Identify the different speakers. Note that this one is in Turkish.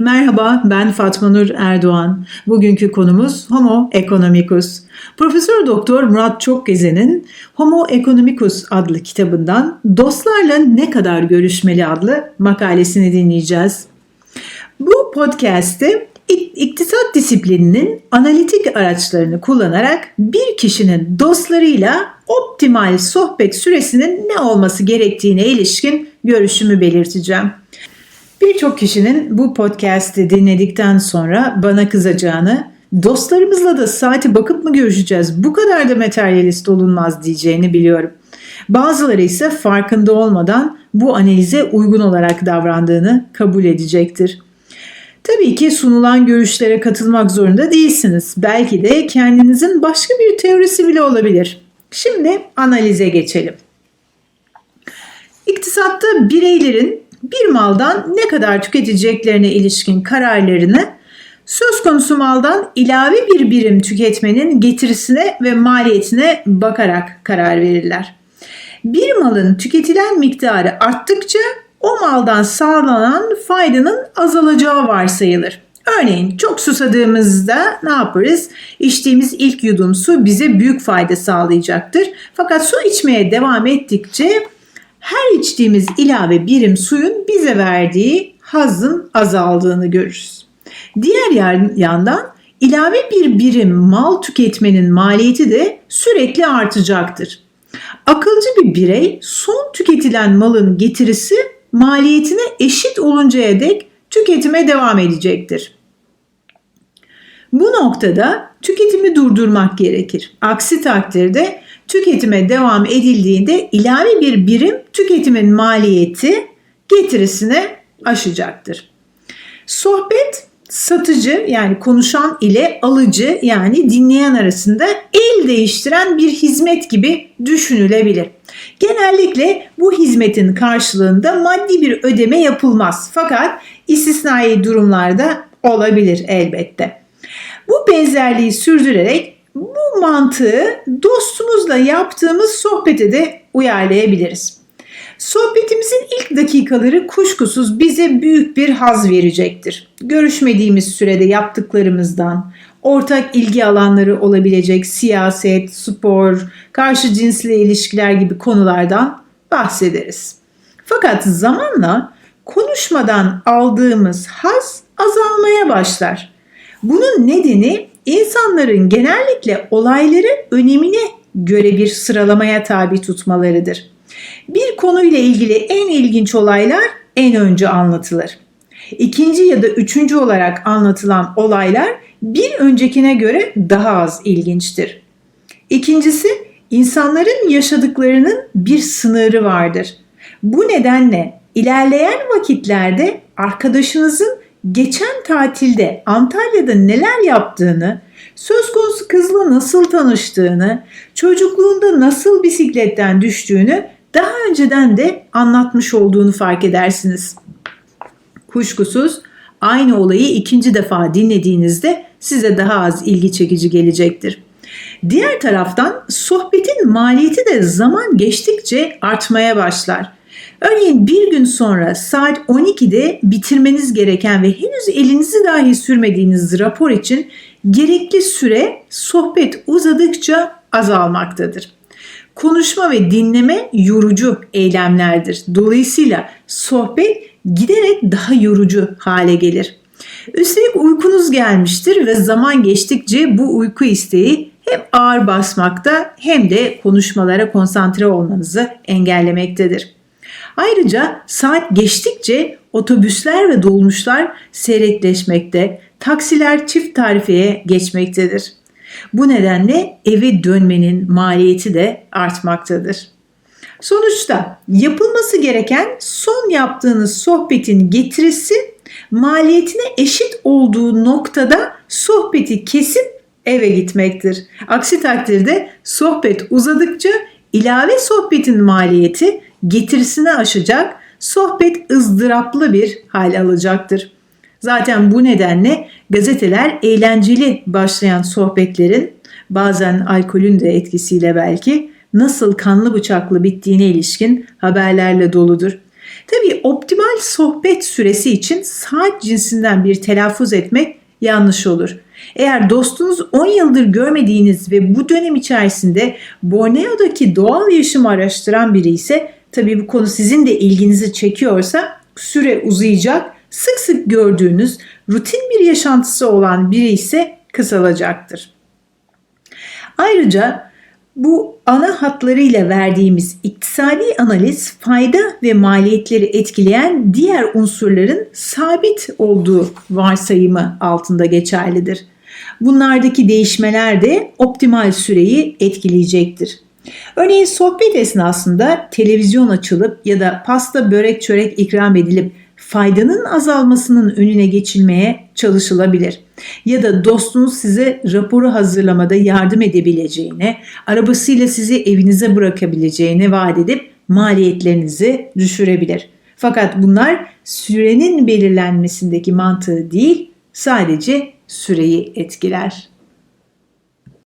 Speaker 1: Merhaba, ben Fatma Nur Erdoğan. Bugünkü konumuz Homo economicus. Profesör Doktor Murat Çokgezen'in Homo economicus adlı kitabından Dostlarla Ne Kadar Görüşmeli adlı makalesini dinleyeceğiz. Bu podcast'te iktisat disiplininin analitik araçlarını kullanarak bir kişinin dostlarıyla optimal sohbet süresinin ne olması gerektiğine ilişkin görüşümü belirteceğim. Birçok kişinin bu podcast'i dinledikten sonra bana kızacağını, dostlarımızla da saati bakıp mı görüşeceğiz, bu kadar da materyalist olunmaz diyeceğini biliyorum. Bazıları ise farkında olmadan bu analize uygun olarak davrandığını kabul edecektir. Tabii ki sunulan görüşlere katılmak zorunda değilsiniz. Belki de kendinizin başka bir teorisi bile olabilir. Şimdi analize geçelim. İktisatta bireylerin bir maldan ne kadar tüketeceklerine ilişkin kararlarını söz konusu maldan ilave bir birim tüketmenin getirisine ve maliyetine bakarak karar verirler. Bir malın tüketilen miktarı arttıkça o maldan sağlanan faydanın azalacağı varsayılır. Örneğin çok susadığımızda ne yaparız? İçtiğimiz ilk yudum su bize büyük fayda sağlayacaktır. Fakat su içmeye devam ettikçe her içtiğimiz ilave birim suyun bize verdiği hazın azaldığını görürüz. Diğer yandan ilave bir birim mal tüketmenin maliyeti de sürekli artacaktır. Akılcı bir birey son tüketilen malın getirisi maliyetine eşit oluncaya dek tüketime devam edecektir. Bu noktada tüketimi durdurmak gerekir. Aksi takdirde tüketime devam edildiğinde ilave bir birim tüketimin maliyeti getirisine aşacaktır. Sohbet satıcı yani konuşan ile alıcı yani dinleyen arasında el değiştiren bir hizmet gibi düşünülebilir. Genellikle bu hizmetin karşılığında maddi bir ödeme yapılmaz fakat istisnai durumlarda olabilir elbette. Bu benzerliği sürdürerek bu mantığı dostumuzla yaptığımız sohbete de uyarlayabiliriz. Sohbetimizin ilk dakikaları kuşkusuz bize büyük bir haz verecektir. Görüşmediğimiz sürede yaptıklarımızdan, ortak ilgi alanları olabilecek siyaset, spor, karşı cinsle ilişkiler gibi konulardan bahsederiz. Fakat zamanla konuşmadan aldığımız haz azalmaya başlar. Bunun nedeni insanların genellikle olayları önemine göre bir sıralamaya tabi tutmalarıdır. Bir konuyla ilgili en ilginç olaylar en önce anlatılır. İkinci ya da üçüncü olarak anlatılan olaylar bir öncekine göre daha az ilginçtir. İkincisi, insanların yaşadıklarının bir sınırı vardır. Bu nedenle ilerleyen vakitlerde arkadaşınızın geçen tatilde Antalya'da neler yaptığını, söz konusu kızla nasıl tanıştığını, çocukluğunda nasıl bisikletten düştüğünü daha önceden de anlatmış olduğunu fark edersiniz. Kuşkusuz aynı olayı ikinci defa dinlediğinizde size daha az ilgi çekici gelecektir. Diğer taraftan sohbetin maliyeti de zaman geçtikçe artmaya başlar. Örneğin bir gün sonra saat 12'de bitirmeniz gereken ve henüz elinizi dahi sürmediğiniz rapor için gerekli süre sohbet uzadıkça azalmaktadır. Konuşma ve dinleme yorucu eylemlerdir. Dolayısıyla sohbet giderek daha yorucu hale gelir. Üstelik uykunuz gelmiştir ve zaman geçtikçe bu uyku isteği hem ağır basmakta hem de konuşmalara konsantre olmanızı engellemektedir. Ayrıca saat geçtikçe otobüsler ve dolmuşlar seyrekleşmekte, taksiler çift tarifeye geçmektedir. Bu nedenle eve dönmenin maliyeti de artmaktadır. Sonuçta yapılması gereken son yaptığınız sohbetin getirisi maliyetine eşit olduğu noktada sohbeti kesip eve gitmektir. Aksi takdirde sohbet uzadıkça ilave sohbetin maliyeti getirisini aşacak, sohbet ızdıraplı bir hal alacaktır. Zaten bu nedenle gazeteler eğlenceli başlayan sohbetlerin bazen alkolün de etkisiyle belki nasıl kanlı bıçaklı bittiğine ilişkin haberlerle doludur. Tabii optimal sohbet süresi için saat cinsinden bir telaffuz etmek yanlış olur. Eğer dostunuz 10 yıldır görmediğiniz ve bu dönem içerisinde Borneo'daki doğal yaşamı araştıran biri ise tabii bu konu sizin de ilginizi çekiyorsa süre uzayacak. Sık sık gördüğünüz rutin bir yaşantısı olan biri ise kısalacaktır. Ayrıca bu ana hatlarıyla verdiğimiz iktisadi analiz fayda ve maliyetleri etkileyen diğer unsurların sabit olduğu varsayımı altında geçerlidir. Bunlardaki değişmeler de optimal süreyi etkileyecektir. Örneğin sohbet esnasında televizyon açılıp ya da pasta, börek, çörek ikram edilip faydanın azalmasının önüne geçilmeye çalışılabilir. Ya da dostunuz size raporu hazırlamada yardım edebileceğine, arabasıyla sizi evinize bırakabileceğine vaat edip maliyetlerinizi düşürebilir. Fakat bunlar sürenin belirlenmesindeki mantığı değil, sadece süreyi etkiler.